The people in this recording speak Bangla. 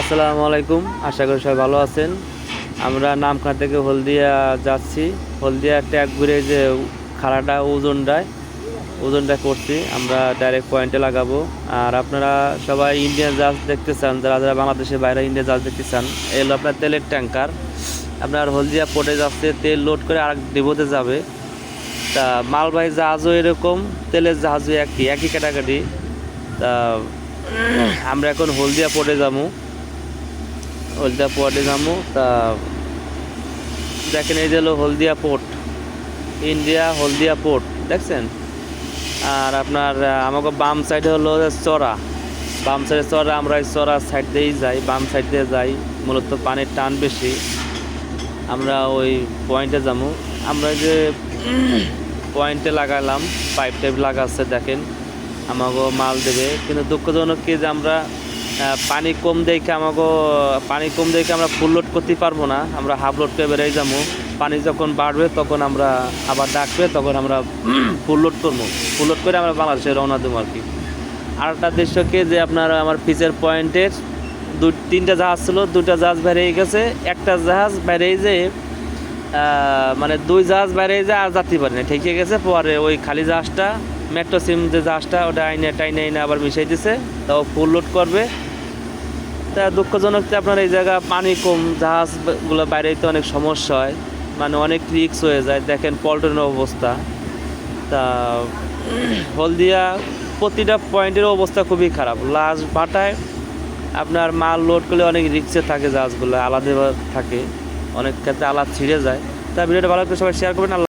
আসসালামু আলাইকুম, আশা করি সবাই ভালো আছেন। আমরা নামখানা থেকে হলদিয়া যাচ্ছি। হলদিয়া ট্যাগ ঘুরে যে খাড়াটা, ওজনটায় ওজনটা করছি। আমরা ডাইরেক্ট পয়েন্টে লাগাবো। আর আপনারা সবাই ইন্ডিয়ান জাহাজ দেখতে চান, যারা যারা বাংলাদেশের বাইরে ইন্ডিয়ান জাহাজ দেখতে চান এলো আপনার তেলের ট্যাঙ্কার আপনার হলদিয়া পোর্টে যাচ্ছে, তেল লোড করে আর ডিবোতে যাবে। তা মালবাহী জাহাজও এরকম, তেলের জাহাজও একই একই ক্যাটাগরি তা আমরা এখন হলদিয়া পোর্টে যাব। হলদিয়া পোর্টে যাব তা দেখেন এই যে হলো Haldia port, India Haldia port, দেখছেন? আর আপনার আমাকে বাম সাইডে হলো চড়া, বাম সাইডে চড়া, আমরা চড়া সাইড দিয়েই যাই, বাম সাইড দিয়ে যাই, মূলত পানির টান বেশি। আমরা ওই পয়েন্টে যাব আমরা যে পয়েন্টে লাগালাম, পাইপ টাইপ লাগাচ্ছে, দেখেন আমাকে মাল দেবে, কিন্তু দুঃখজনক কি যে আমরা পানি কম দেখে আমাকে পানি কম দেখে আমরা ফুল লোড করতে পারব না। আমরা হাফ লোড করে বেরিয়ে যাব। পানি যখন বাড়বে, তখন আমরা আবার ডাকবে, তখন আমরা ফুল লোড করব। ফুল লোড করে আমরা বাংলাদেশে রওনা দেবো আর কি। আর একটা দৃশ্যকে যে আপনার আমার ফিচের পয়েন্টের দু তিনটা জাহাজ ছিল দুটা জাহাজ বেরিয়ে গেছে। একটা জাহাজ বেরিয়ে যে মানে দুই জাহাজ বাইরে যে আর যাতে পারে না ঠেকে গেছে। পরে ওই খালি জাহাজটা মেট্রো সিম যে জাহাজটা, ওটা আইনে, টাইনে আইনে আবার মিশাই দিছে। তাও ফুল লোড করবে। তা দুঃখজনক যে আপনার এই জায়গা পানি কম জাহাজগুলো বাইরে তো অনেক সমস্যা হয় মানে অনেক রিক্স হয়ে যায়। দেখেন পল্টনের অবস্থা। তা হলদিয়া প্রতিটা পয়েন্টের অবস্থা খুবই খারাপ। লাস্ট ভাটায় আপনার মাল লোড করলে অনেক রিক্সে থাকে জাহাজগুলো আলাদা থাকে। অনেক ক্ষেত্রে আলাদা ছিঁড়ে যায়। তা ভিডিওটা ভালো করে সবাই শেয়ার করবেন।